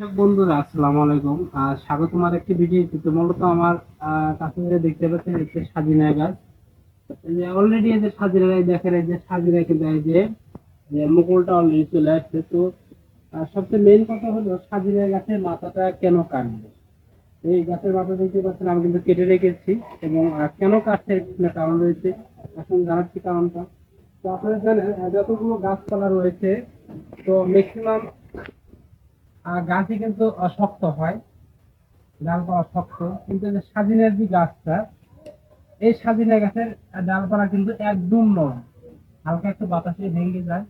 দর্শক বন্ধুরা, আসসালামু আলাইকুম। স্বাগত আমার একটি ভিডিওতে। মূলত আমার কাছে দেখতে পাচ্ছেন একটি সাজিনা গাছ যে অলরেডি এই যে সাজিনা গাছ দেখেন, এই যে সাজিনা কিন্তু এই যে মুকুলটা অলরেডি চলে আসছে। তো সবচেয়ে মেইন কথা হলো সাজিনা গাছের মাথাটা কেন কাটবে এই গাছের মাথা দেখতে পাচ্ছেন, আমি কিন্তু কেটে রেখেছি এবং কেন কাটছে কারণ রয়েছে? এখন জানাচ্ছি কারণটা। তো আপনারা জানেন যতগুলো গাছপালা রয়েছে, তো ম্যাক্সিমাম গাছই কিন্তু শক্ত হয়। ডালপালা শক্ত। কিন্তু যে সাজিনের যে গাছটা, এই সাজিনা গাছের ডালপালা কিন্তু একদম নরম। হালকা একটু বাতাসে ভেঙে যায়।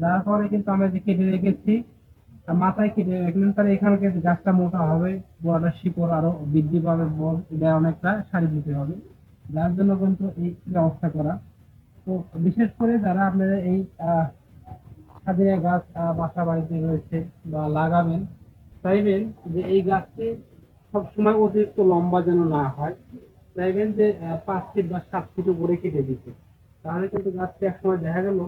যার ফলে কিন্তু আমরা যে কেটে রেখেছি মাথায় কেটে রাখলেন তাহলে এখানে কিন্তু গাছটা মোটা হবে, গোড়াটা শিকড় আরও বৃদ্ধি পাবে দেয় অনেকটা সারি দিতে হবে। যার জন্য কিন্তু এই ব্যবস্থা করা। তো বিশেষ করে যারা আপনারা এই সাজিনা গাছ বাসা বাড়িতে রয়েছে বা লাগাবেন, চাইবেন যে এই গাছটি সবসময় অতিরিক্ত লম্বা যেন না হয়। চাইবেন যে পাঁচ ফিট বা সাত ফিট উপরে কেটে দিতে। তাহলে কিন্তু গাছটি একসময় দেখা গেল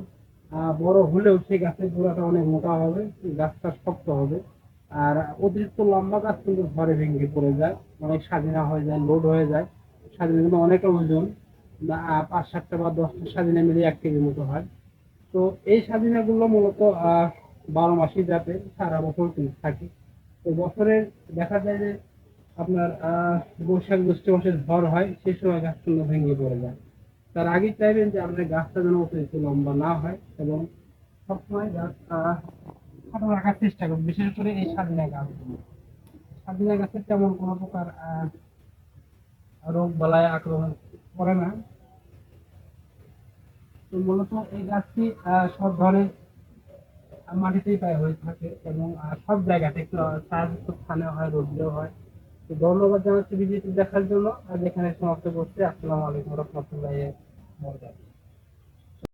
বড় হলেও সেই গাছের গোড়াটা অনেক মোটা হবে গাছটা শক্ত হবে। আর অতিরিক্ত লম্বা গাছ কিন্তু ঘরে ভেঙে পড়ে যায়, অনেক স্বাধীনা হয়ে যায়, লোড হয়ে যায়। স্বাধীনা কিন্তু অনেক ওজন পাঁচ সাতটা বা দশটা স্বাধীনা মিলে এক কেজির মতো হয়। তো এই স্বাধীনাগুলো মূলত বারো মাসই যাতে সারা বছর কিন্তু থাকে। তো বছরের দেখা যায় যে আপনার বৈশাখ জ্যৈষ্ঠ মাসে ঝড় হয় সেই সময় গাছ কিন্তু ভেঙে পড়ে যায়। তার আগে চাইবেন যে আপনার গাছটা যেন অতিরিক্ত লম্বা না হয় এবং সবসময় গাছ আহ, রাখার চেষ্টা করুন বিশেষ করে এই স্বাধীনা গাছগুলো স্বাধীনা গাছের তেমন কোনো প্রকার রোগ বালায় আক্রমণ করে না। তো মূলত এই গাছটি সব ধরে মাটিতেই প্রায় হয়ে থাকে এবং সব জায়গাতে ছায়াযুক্ত স্থানে হয় রোদ্রেও হয়। তো ধন্যবাদ জানাচ্ছি ভিডিওটি দেখার জন্য। আর এখানে সমাপ্ত করছি, আসসালামু আলাইকুম রহমতুল্লাহ